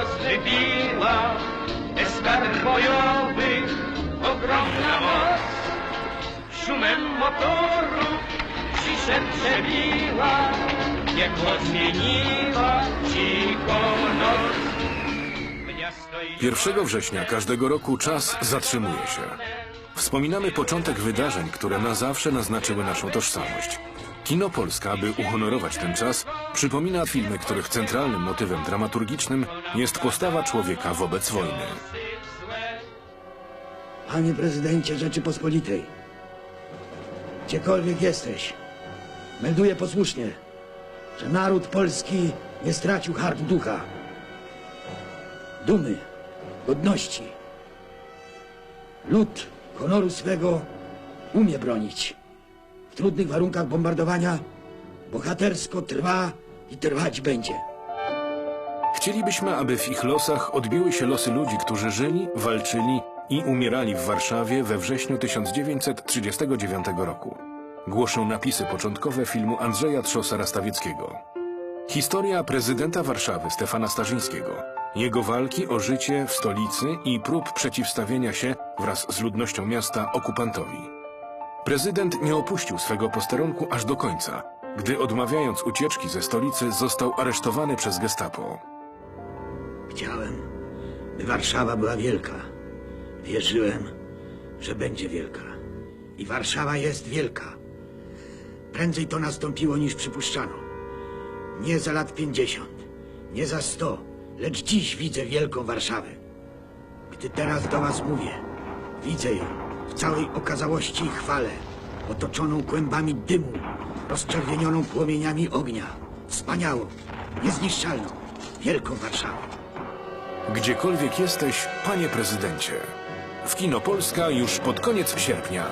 rozżywiła eskadr bojowych, ogromna moc. Szumem motoru ciszę przebiła, piekło zmieniła cichą noc. Miasto i 1 września każdego roku czas zatrzymuje się. Wspominamy początek wydarzeń, które na zawsze naznaczyły naszą tożsamość. Kino Polska, by uhonorować ten czas, przypomina filmy, których centralnym motywem dramaturgicznym jest postawa człowieka wobec wojny. Panie prezydencie Rzeczypospolitej, gdziekolwiek jesteś, melduję posłusznie, że naród polski nie stracił hartu ducha, dumy, godności. Lud honoru swego umie bronić. W trudnych warunkach bombardowania bohatersko trwa i trwać będzie. Chcielibyśmy, aby w ich losach odbiły się losy ludzi, którzy żyli, walczyli i umierali w Warszawie we wrześniu 1939 roku. Głoszą napisy początkowe filmu Andrzeja Trzosa-Rastawieckiego. Historia prezydenta Warszawy Stefana Starzyńskiego, jego walki o życie w stolicy i prób przeciwstawienia się wraz z ludnością miasta okupantowi. Prezydent nie opuścił swego posterunku aż do końca, gdy odmawiając ucieczki ze stolicy został aresztowany przez gestapo. Chciałem, by Warszawa była wielka. Wierzyłem, że będzie wielka. I Warszawa jest wielka. Prędzej to nastąpiło niż przypuszczano. Nie za lat pięćdziesiąt, nie za sto, lecz dziś widzę wielką Warszawę. Gdy teraz do was mówię, widzę ją w całej okazałości i chwale, otoczoną kłębami dymu, rozczerwienioną płomieniami ognia, wspaniałą, niezniszczalną, wielką Warszawę. Gdziekolwiek jesteś, panie prezydencie. W Kino Polska już pod koniec sierpnia.